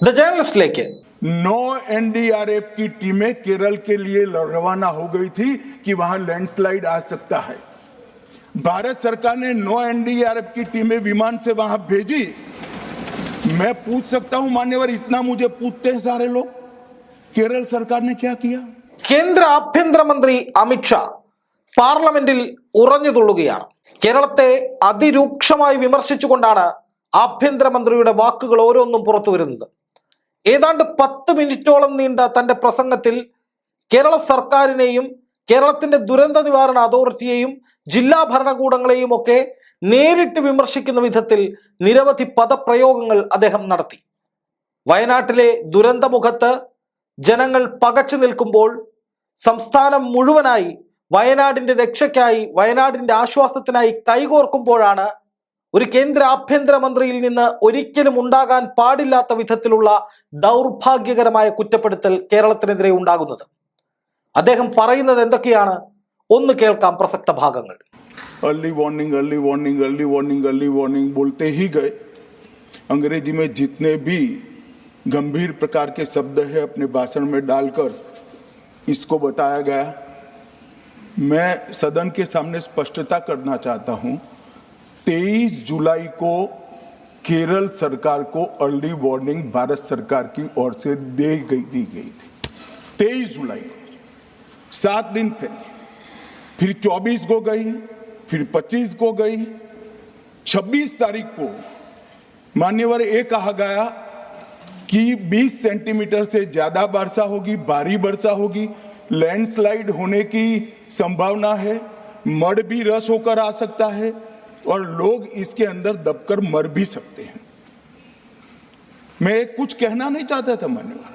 The ജേർണലിസ്റ്റിലേക്ക് now NDRF की टीमें केरल के लिए रवाना हो गई थी कि वहां लैंडस्लाइड आ सकता है भारत सरकार ने नौ एनडीआरएफ की टीमें विमान से वहां भेजी मैं पूछ सकता हूं मान्यवर इतना मुझे पूछते हैं सारे लोग केरल सरकार ने क्या किया കേന്ദ്ര ആഭ്യന്തരമന്ത്രി അമിത്ഷാ പാർലമെന്റിൽ ഉറഞ്ഞു തുള്ളുകയാണ് കേരളത്തെ അതിരൂക്ഷമായി വിമർശിച്ചുകൊണ്ടാണ് ആഭ്യന്തരമന്ത്രിയുടെ വാക്കുകൾ ഓരോന്നും പുറത്തു വരുന്നത് ഏതാണ്ട് പത്ത് മിനിറ്റോളം നീണ്ട തന്റെ പ്രസംഗത്തിൽ കേരള സർക്കാരിനെയും കേരളത്തിന്റെ ദുരന്ത നിവാരണ അതോറിറ്റിയെയും ജില്ലാ ഭരണകൂടങ്ങളെയും ഒക്കെ നേരിട്ട് വിമർശിക്കുന്ന വിധത്തിൽ നിരവധി പദപ്രയോഗങ്ങൾ അദ്ദേഹം നടത്തി. വയനാട്ടിലെ ദുരന്തമുഖത്ത് ജനങ്ങൾ പകച്ചു നിൽക്കുമ്പോൾ സംസ്ഥാനം മുഴുവനായി വയനാടിന്റെ രക്ഷയ്ക്കായി വയനാടിന്റെ ആശ്വാസത്തിനായി കൈകോർക്കുമ്പോഴാണ് ഒരു കേന്ദ്ര ആഭ്യന്തരമന്ത്രിയിൽ നിന്ന് ഒരിക്കലും ഉണ്ടാകാൻ പാടില്ലാത്ത വിധത്തിലുള്ള ദൗർഭാഗ്യകരമായ കുറ്റപ്പെടുത്തൽ കേരളത്തിനെതിരെ ഉണ്ടാകുന്നത് അദ്ദേഹം പറയുന്നത് എന്തൊക്കെയാണ് ഒന്ന് കേൾക്കാം പ്രസക്ത ഭാഗങ്ങൾ early warning early warning early warning early warning बोलते ही गए अंग्रेजी में जितने भी गंभीर प्रकार के शब्द है अपने भाषण में डालकर इसको बताया गया मैं सदन के सामने स्पष्टता करना चाहता हूं 23 जुलाई को केरल सरकार को अर्ली वार्निंग भारत सरकार की ओर से दे गई, दी गई थी। 23 जुलाई को, सात दिन पहले, फिर 24 को गई, फिर 25 को गई 26 तारीख को मान्यवर ये कहा गया कि 20 सेंटीमीटर से ज़्यादा वर्षा होगी, भारी वर्षा होगी लैंडस्लाइड होने की संभावना है मड भी रस होकर आ सकता है और लोग इसके अंदर दबकर मर भी सकते हैं। मैं कुछ कहना नहीं चाहता था मान्यवर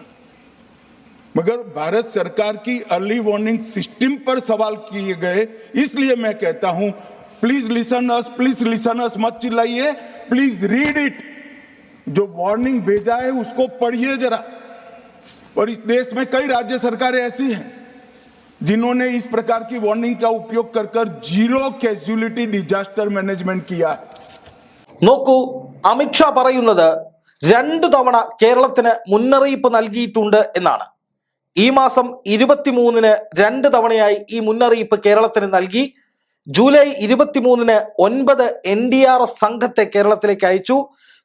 मगर भारत सरकार की अर्ली वार्निंग सिस्टम पर सवाल किए गए, इसलिए मैं कहता हूँ please listen us please listen us मत चिल्लाइए प्लीज़ रीड इट जो वार्निंग भेजा है, उसको पढ़िए जरा। और इस देश में कई राज्य सरकारें ऐसी हैं। जिन्होंने इस प्रकार की वार्निंग का उपयोग कर कर जीरो कैजुअलिटी डिजास्टर मैनेजमेंट किया है നോക്കൂ അമിത്ഷാ പറയുന്നത് രണ്ടു തവണ കേരളത്തിന് മുന്നറിയിപ്പ് നൽകിയിട്ടുണ്ട് എന്നാണ് ഈ മാസം ഇരുപത്തിമൂന്നിന് രണ്ട് തവണയായി ഈ മുന്നറിയിപ്പ് കേരളത്തിന് നൽകി ജൂലൈ ഇരുപത്തിമൂന്നിന് ഒൻപത് എൻ ഡി ആർ എഫ് സംഘത്തെ കേരളത്തിലേക്ക് അയച്ചു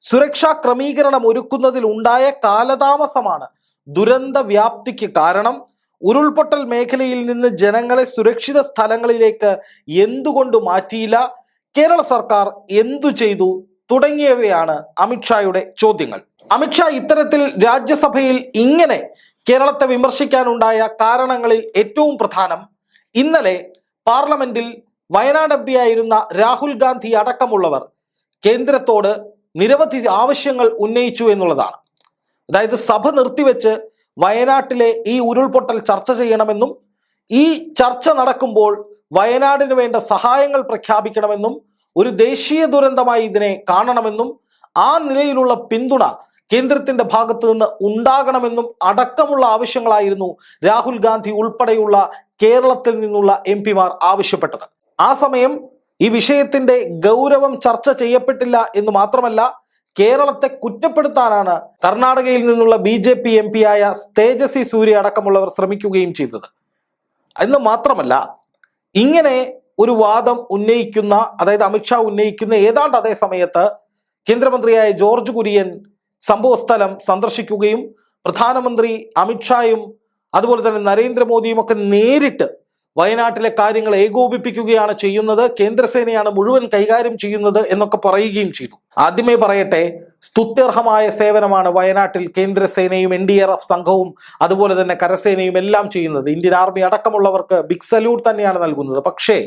സുരക്ഷാ ക്രമീകരണം ഒരുക്കുന്നതിൽ ഉണ്ടായ കാലതാമസമാണ് ദുരന്ത വ്യാപ്തിക്ക് കാരണം ഉരുൾപൊട്ടൽ മേഖലയിൽ നിന്ന് ജനങ്ങളെ സുരക്ഷിത സ്ഥലങ്ങളിലേക്ക് എന്തുകൊണ്ട് മാറ്റിയില്ല? കേരള സർക്കാർ എന്തു ചെയ്തു? തുടങ്ങിയവയാണ് അമിത്ഷായുടെ ചോദ്യങ്ങൾ. അമിത്ഷാ ഇത്തരത്തിൽ രാജ്യസഭയിൽ ഇങ്ങനെ കേരളത്തെ വിമർശിക്കാനുണ്ടായ കാരണങ്ങളിൽ ഏറ്റവും പ്രധാനം ഇന്നലെ പാർലമെന്റിൽ വയനാട് എം ആയിരുന്ന രാഹുൽ ഗാന്ധി അടക്കമുള്ളവർ കേന്ദ്രത്തോട് നിരവധി ആവശ്യങ്ങൾ ഉന്നയിച്ചു എന്നുള്ളതാണ്. അതായത് സഭ നിർത്തിവെച്ച് വയനാട്ടിലെ ഈ ഉരുൾപൊട്ടൽ ചർച്ച ചെയ്യണമെന്നും ഈ ചർച്ച നടക്കുമ്പോൾ വയനാടിന് വേണ്ട സഹായങ്ങൾ പ്രഖ്യാപിക്കണമെന്നും ഒരു ദേശീയ ദുരന്തമായി ഇതിനെ കാണണമെന്നും ആ നിലയിലുള്ള പിന്തുണ കേന്ദ്രത്തിന്റെ ഭാഗത്തു നിന്ന് ഉണ്ടാകണമെന്നും അടക്കമുള്ള ആവശ്യങ്ങളായിരുന്നു രാഹുൽ ഗാന്ധി ഉൾപ്പെടെയുള്ള കേരളത്തിൽ നിന്നുള്ള എം പിമാർ ആവശ്യപ്പെട്ടത്. ആ സമയം ഈ വിഷയത്തിന്റെ ഗൗരവം ചർച്ച ചെയ്യപ്പെട്ടില്ല എന്ന് മാത്രമല്ല കേരളത്തെ കുറ്റപ്പെടുത്താനാണ് കർണാടകയിൽ നിന്നുള്ള B J P M P ആയ തേജസ്വി സൂര്യ അടക്കമുള്ളവർ ശ്രമിക്കുകയും ചെയ്തത്. എന്ന് മാത്രമല്ല ഇങ്ങനെ ഒരു വാദം ഉന്നയിക്കുന്ന അതായത് അമിത്ഷാ ഉന്നയിക്കുന്ന ഏതാണ്ട് അതേ സമയത്ത് കേന്ദ്രമന്ത്രിയായ ജോർജ് കുര്യൻ സംഭവസ്ഥലം സന്ദർശിക്കുകയും പ്രധാനമന്ത്രി അമിത്ഷായും അതുപോലെ തന്നെ നരേന്ദ്രമോദിയും ഒക്കെ നേരിട്ട് വയനാട്ടിലെ കാര്യങ്ങൾ ഏകോപിപ്പിക്കുകയാണ് ചെയ്യുന്നത്. കേന്ദ്രസേനയാണ് മുഴുവൻ കൈകാര്യം ചെയ്യുന്നത് എന്നൊക്കെ പറയുകയും ചെയ്തു. ആദ്യമേ പറയട്ടെ സ്തുത്യർഹമായ സേവനമാണ് വയനാട്ടിൽ കേന്ദ്രസേനയും എൻ ഡി ആർ എഫ് സംഘവും അതുപോലെ തന്നെ കരസേനയും എല്ലാം ചെയ്യുന്നത്. ഇന്ത്യൻ ആർമി അടക്കമുള്ളവർക്ക് ബിഗ് സല്യൂട്ട് തന്നെയാണ് നൽകുന്നത്. പക്ഷേ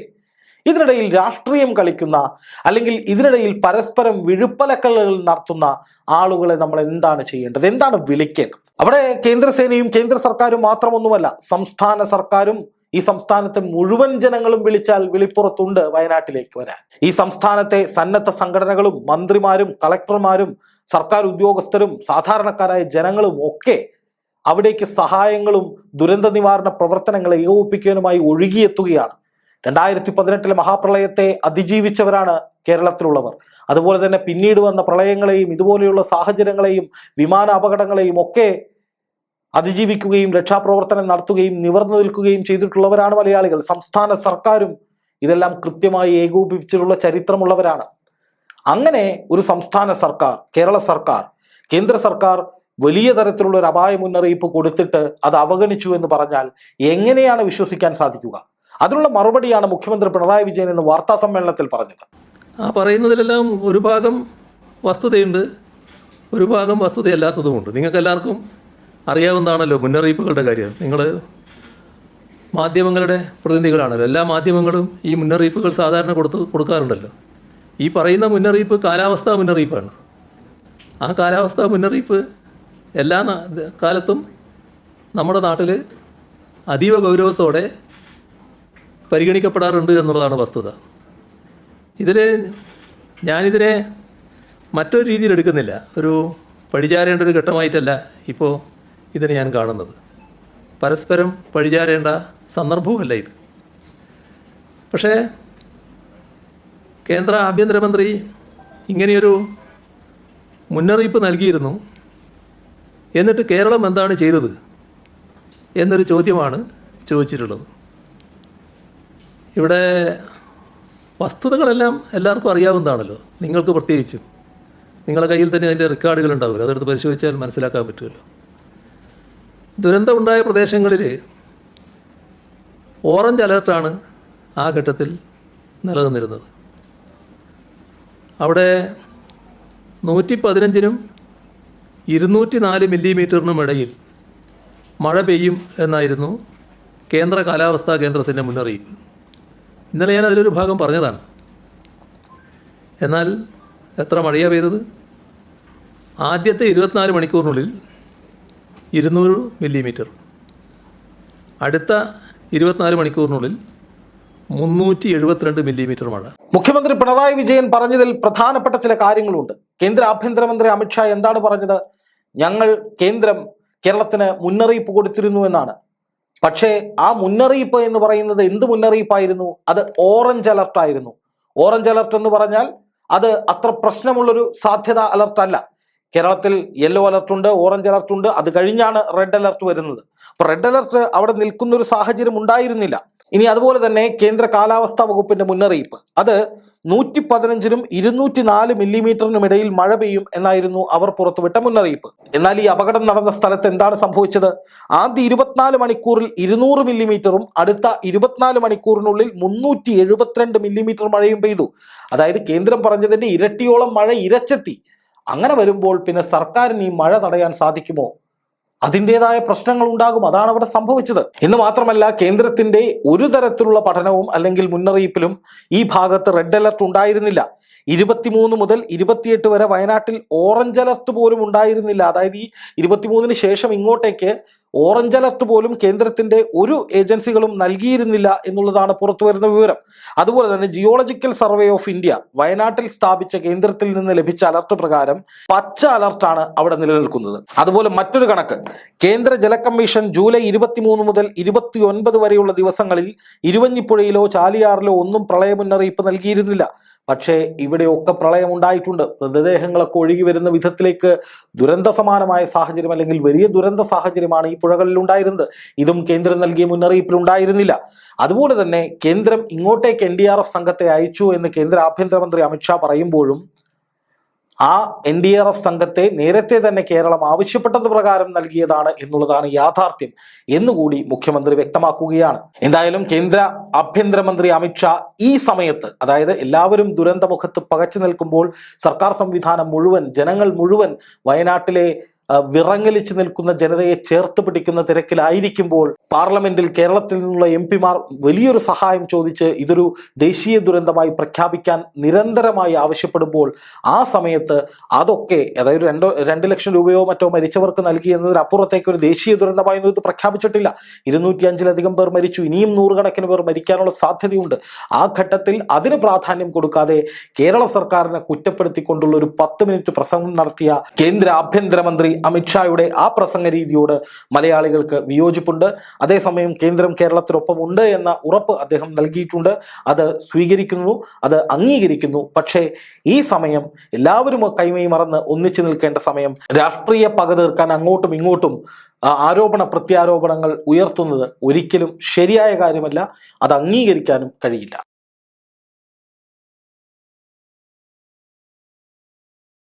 ഇതിനിടയിൽ രാഷ്ട്രീയം കളിക്കുന്ന അല്ലെങ്കിൽ ഇതിനിടയിൽ പരസ്പരം വിഴുപ്പലക്കലുകൾ നടത്തുന്ന ആളുകളെ നമ്മൾ എന്താണ് ചെയ്യേണ്ടത്? എന്താണ് വിളിക്കേണ്ടത്? അവിടെ കേന്ദ്രസേനയും കേന്ദ്ര സർക്കാരും മാത്രമൊന്നുമല്ല സംസ്ഥാന സർക്കാരും ഈ സംസ്ഥാനത്തെ മുഴുവൻ ജനങ്ങളും വിളിച്ചാൽ വിളിപ്പുറത്തുണ്ട് വയനാട്ടിലേക്ക് വരാൻ. ഈ സംസ്ഥാനത്തെ സന്നദ്ധ സംഘടനകളും മന്ത്രിമാരും കളക്ടർമാരും സർക്കാർ ഉദ്യോഗസ്ഥരും സാധാരണക്കാരായ ജനങ്ങളും ഒക്കെ അവിടേക്ക് സഹായങ്ങളും ദുരന്ത നിവാരണ പ്രവർത്തനങ്ങൾ ഏകോപിപ്പിക്കാനുമായി ഒഴുകിയെത്തുകയാണ്. രണ്ടായിരത്തി പതിനെട്ടിലെ മഹാപ്രളയത്തെ അതിജീവിച്ചവരാണ് കേരളത്തിലുള്ളവർ. അതുപോലെ തന്നെ പിന്നീട് വന്ന പ്രളയങ്ങളെയും ഇതുപോലെയുള്ള സാഹചര്യങ്ങളെയും വിമാന അപകടങ്ങളെയും ഒക്കെ അതിജീവിക്കുകയും രക്ഷാപ്രവർത്തനം നടത്തുകയും നിവർന്നു നിൽക്കുകയും ചെയ്തിട്ടുള്ളവരാണ് മലയാളികൾ. സംസ്ഥാന സർക്കാരും ഇതെല്ലാം കൃത്യമായി ഏകോപിപ്പിച്ചിട്ടുള്ള ചരിത്രമുള്ളവരാണ്. അങ്ങനെ ഒരു സംസ്ഥാന സർക്കാർ കേരള സർക്കാർ കേന്ദ്ര സർക്കാർ വലിയ തരത്തിലുള്ള ഒരു അപായ മുന്നറിയിപ്പ് കൊടുത്തിട്ട് അത് അവഗണിച്ചു എന്ന് പറഞ്ഞാൽ എങ്ങനെയാണ് വിശ്വസിക്കാൻ സാധിക്കുക? അതിനുള്ള മറുപടിയാണ് മുഖ്യമന്ത്രി പിണറായി വിജയൻ എന്ന് വാർത്താ സമ്മേളനത്തിൽ പറഞ്ഞത്. ആ പറയുന്നതിലെല്ലാം ഒരു ഭാഗം വസ്തുതയുണ്ട് ഒരു ഭാഗം വസ്തുതയല്ലാത്തതുമുണ്ട്. നിങ്ങൾക്ക് എല്ലാവർക്കും അറിയാവുന്നതാണല്ലോ മുന്നറിയിപ്പുകളുടെ കാര്യം. നിങ്ങൾ മാധ്യമങ്ങളുടെ പ്രതിനിധികളാണല്ലോ. എല്ലാ മാധ്യമങ്ങളും ഈ മുന്നറിയിപ്പുകൾ സാധാരണ കൊടുത്ത് കൊടുക്കാറുണ്ടല്ലോ. ഈ പറയുന്ന മുന്നറിയിപ്പ് കാലാവസ്ഥാ മുന്നറിയിപ്പാണ്. ആ കാലാവസ്ഥാ മുന്നറിയിപ്പ് എല്ലാ കാലത്തും നമ്മുടെ നാട്ടിൽ അതീവ ഗൗരവത്തോടെ പരിഗണിക്കപ്പെടാറുണ്ട് എന്നുള്ളതാണ് വസ്തുത. ഇതിൽ ഞാനിതിനെ മറ്റൊരു രീതിയിൽ എടുക്കുന്നില്ല. ഒരു പഴിചാരേണ്ട ഒരു ഘട്ടമായിട്ടല്ല. ഇപ്പോൾ ഇതിനെ ഞാൻ കാണുന്നത്. പരസ്പരം പഴിചാരേണ്ട സന്ദർഭവുമല്ല ഇത്. പക്ഷേ കേന്ദ്ര ആഭ്യന്തരമന്ത്രി ഇങ്ങനെയൊരു മുന്നറിയിപ്പ് നൽകിയിരുന്നു. എന്നിട്ട് കേരളം എന്താണ് ചെയ്തത് എന്നൊരു ചോദ്യമാണ് ചോദിച്ചിട്ടുള്ളത്. ഇവിടെ വസ്തുതകളെല്ലാം എല്ലാവർക്കും അറിയാവുന്നതാണല്ലോ. നിങ്ങൾക്ക് പ്രത്യേകിച്ചും. നിങ്ങളുടെ കയ്യിൽ തന്നെ അതിന്റെ റെക്കോർഡുകൾ ഉണ്ടാവില്ല? അതെടുത്ത് പരിശോധിച്ചാൽ മനസ്സിലാക്കാൻ പറ്റുമല്ലോ. ദുരന്തമുണ്ടായ പ്രദേശങ്ങളിൽ ഓറഞ്ച് അലേർട്ടാണ് ആ ഘട്ടത്തിൽ നിലനിന്നിരുന്നത്. അവിടെ നൂറ്റി പതിനഞ്ചിനും ഇരുന്നൂറ്റി നാല് മില്ലിമീറ്ററിനും ഇടയിൽ മഴ പെയ്യും എന്നായിരുന്നു കേന്ദ്ര കാലാവസ്ഥാ കേന്ദ്രത്തിന്റെ മുന്നറിയിപ്പ്. ഇന്നലെ ഞാൻ അതിലൊരു ഭാഗം പറഞ്ഞതാണ്. എന്നാൽ എത്ര മഴയാണ് പെയ്തത്? ആദ്യത്തെ ഇരുപത്തിനാല് മണിക്കൂറിനുള്ളിൽ ഇരുന്നൂറ് മില്ലിമീറ്റർ. അടുത്ത ഇരുപത്തിനാല് മണിക്കൂറിനുള്ളിൽ മുന്നൂറ്റി എഴുപത്തിരണ്ട് മില്ലിമീറ്റർ മഴ. മുഖ്യമന്ത്രി പിണറായി വിജയൻ പറഞ്ഞതിൽ പ്രധാനപ്പെട്ട ചില കാര്യങ്ങളുണ്ട്. കേന്ദ്ര ആഭ്യന്തരമന്ത്രി അമിത്ഷാ എന്താണ് പറഞ്ഞത്? ഞങ്ങൾ കേന്ദ്രം കേരളത്തിന് മുന്നറിയിപ്പ് കൊടുത്തിരുന്നു എന്നാണ്. പക്ഷേ ആ മുന്നറിയിപ്പ് എന്ന് പറയുന്നത് എന്ത് മുന്നറിയിപ്പായിരുന്നു? അത് ഓറഞ്ച് അലർട്ട് ആയിരുന്നു ഓറഞ്ച് അലർട്ട് എന്ന് പറഞ്ഞാൽ അത് അത്ര പ്രശ്നമുള്ളൊരു സാധ്യത അലർട്ട് അല്ല കേരളത്തിൽ യെല്ലോ അലർട്ട് ഉണ്ട് ഓറഞ്ച് അലർട്ട് ഉണ്ട്. അത് കഴിഞ്ഞാണ് റെഡ് അലർട്ട് വരുന്നത്. അപ്പൊ റെഡ് അലർട്ട് അവിടെ നിൽക്കുന്ന ഒരു സാഹചര്യം ഉണ്ടായിരുന്നില്ല. ഇനി അതുപോലെ തന്നെ കേന്ദ്ര കാലാവസ്ഥാ വകുപ്പിന്റെ മുന്നറിയിപ്പ്. അത് നൂറ്റി പതിനഞ്ചിനും ഇരുന്നൂറ്റി നാല് മില്ലിമീറ്ററിനും ഇടയിൽ മഴ പെയ്യും എന്നായിരുന്നു അവർ പുറത്തുവിട്ട മുന്നറിയിപ്പ്. എന്നാൽ ഈ അപകടം നടന്ന സ്ഥലത്ത് എന്താണ് സംഭവിച്ചത്? ആദ്യ ഇരുപത്തിനാല് മണിക്കൂറിൽ ഇരുന്നൂറ് മില്ലിമീറ്ററും അടുത്ത ഇരുപത്തിനാല് മണിക്കൂറിനുള്ളിൽ മുന്നൂറ്റി എഴുപത്തിരണ്ട് മില്ലിമീറ്റർ മഴയും പെയ്തു. അതായത് കേന്ദ്രം പറഞ്ഞതിന്റെ ഇരട്ടിയോളം മഴ ഇരച്ചെത്തി. അങ്ങനെ വരുമ്പോൾ പിന്നെ സർക്കാരിന് ഈ മഴ തടയാൻ സാധിക്കുമോ? അതിന്റെതായ പ്രശ്നങ്ങൾ ഉണ്ടാകും അതാണ് അവിടെ സംഭവിച്ചത്. എന്ന് മാത്രമല്ല കേന്ദ്രത്തിന്റെ ഒരു തരത്തിലുള്ള പഠനവും അല്ലെങ്കിൽ മുന്നറിയിപ്പിലും ഈ ഭാഗത്ത് റെഡ് അലർട്ട് ഉണ്ടായിരുന്നില്ല. ഇരുപത്തിമൂന്ന് മുതൽ ഇരുപത്തിയെട്ട് വരെ വയനാട്ടിൽ ഓറഞ്ച് അലർട്ട് പോലും ഉണ്ടായിരുന്നില്ല. അതായത് ഈ ഇരുപത്തിമൂന്നിന് ശേഷം ഇങ്ങോട്ടേക്ക് ഓറഞ്ച് അലർട്ട് പോലും കേന്ദ്രത്തിന്റെ ഒരു ഏജൻസികളും നൽകിയിരുന്നില്ല എന്നുള്ളതാണ് പുറത്തുവരുന്ന വിവരം. അതുപോലെ തന്നെ ജിയോളജിക്കൽ സർവേ ഓഫ് ഇന്ത്യ വയനാട്ടിൽ സ്ഥാപിച്ച കേന്ദ്രത്തിൽ നിന്ന് ലഭിച്ച അലർട്ട് പ്രകാരം പച്ച അലർട്ടാണ് അവിടെ നിലനിൽക്കുന്നത്. അതുപോലെ മറ്റൊരു കണക്ക് കേന്ദ്ര ജല കമ്മീഷൻ ജൂലൈ ഇരുപത്തിമൂന്ന് മുതൽ ഇരുപത്തി ഒൻപത് വരെയുള്ള ദിവസങ്ങളിൽ ഇരുവഞ്ഞിപ്പുഴയിലോ ചാലിയാറിലോ ഒന്നും പ്രളയ മുന്നറിയിപ്പ് നൽകിയിരുന്നില്ല. പക്ഷേ ഇവിടെയൊക്കെ പ്രളയം ഉണ്ടായിട്ടുണ്ട് മൃതദേഹങ്ങളൊക്കെ ഒഴുകി വരുന്ന വിധത്തിലേക്ക് ദുരന്ത സമാനമായ സാഹചര്യം അല്ലെങ്കിൽ വലിയ ദുരന്ത സാഹചര്യമാണ് ഈ പുഴകളിൽ ഉണ്ടായിരുന്നത്. ഇതും കേന്ദ്രം നൽകിയ മുന്നറിയിപ്പിൽ ഉണ്ടായിരുന്നില്ല. അതുപോലെ തന്നെ കേന്ദ്രം ഇങ്ങോട്ടേക്ക് എൻ സംഘത്തെ അയച്ചു എന്ന് കേന്ദ്ര ആഭ്യന്തരമന്ത്രി അമിത്ഷാ പറയുമ്പോഴും ആ എൻ ഡി ആർ എഫ് സംഘത്തെ നേരത്തെ തന്നെ കേരളം ആവശ്യപ്പെട്ടത് പ്രകാരം നൽകിയതാണ് എന്നുള്ളതാണ് യാഥാർത്ഥ്യം എന്നുകൂടി മുഖ്യമന്ത്രി വ്യക്തമാക്കുകയാണ്. എന്തായാലും കേന്ദ്ര ആഭ്യന്തരമന്ത്രി അമിത്ഷാ ഈ സമയത്ത് അതായത് എല്ലാവരും ദുരന്തമുഖത്ത് പകച്ചു നിൽക്കുമ്പോൾ സർക്കാർ സംവിധാനം മുഴുവൻ ജനങ്ങൾ മുഴുവൻ വയനാട്ടിലെ വിറങ്ങലിച്ച് നിൽക്കുന്ന ജനതയെ ചേർത്ത് പിടിക്കുന്ന തിരക്കിലായിരിക്കുമ്പോൾ പാർലമെന്റിൽ കേരളത്തിൽ നിന്നുള്ള എം പിമാർ വലിയൊരു സഹായം ചോദിച്ച് ഇതൊരു ദേശീയ ദുരന്തമായി പ്രഖ്യാപിക്കാൻ നിരന്തരമായി ആവശ്യപ്പെടുമ്പോൾ ആ സമയത്ത് അതൊക്കെ അതായത് രണ്ടോ രണ്ട് ലക്ഷം രൂപയോ മറ്റോ മരിച്ചവർക്ക് നൽകി എന്നതിനപ്പുറത്തേക്ക് ഒരു ദേശീയ ദുരന്തമായി ഇത് പ്രഖ്യാപിച്ചിട്ടില്ല. ഇരുന്നൂറ്റി അഞ്ചിലധികം പേർ മരിച്ചു ഇനിയും നൂറുകണക്കിന് പേർ മരിക്കാനുള്ള സാധ്യതയുണ്ട്. ആ ഘട്ടത്തിൽ അതിന് പ്രാധാന്യം കൊടുക്കാതെ കേരള സർക്കാരിനെ കുറ്റപ്പെടുത്തിക്കൊണ്ടുള്ള ഒരു പത്ത് മിനിറ്റ് പ്രസംഗം നടത്തിയ കേന്ദ്ര ആഭ്യന്തരമന്ത്രി അമിത്ഷായുടെ ആ പ്രസംഗ രീതിയോട് മലയാളികൾക്ക് വിയോജിപ്പുണ്ട്. അതേസമയം കേന്ദ്രം കേരളത്തിനൊപ്പം ഉണ്ട് എന്ന ഉറപ്പ് അദ്ദേഹം നൽകിയിട്ടുണ്ട്. അത് സ്വീകരിക്കുന്നു അത് അംഗീകരിക്കുന്നു. പക്ഷേ ഈ സമയം എല്ലാവരും കൈമൈ മറന്ന് ഒന്നിച്ചു നിൽക്കേണ്ട സമയം. രാഷ്ട്രീയ പക തീർക്കാൻ അങ്ങോട്ടും ഇങ്ങോട്ടും ആരോപണ പ്രത്യാരോപണങ്ങൾ ഉയർത്തുന്നത് ഒരിക്കലും ശരിയായ കാര്യമല്ല. അത് അംഗീകരിക്കാനും കഴിയില്ല.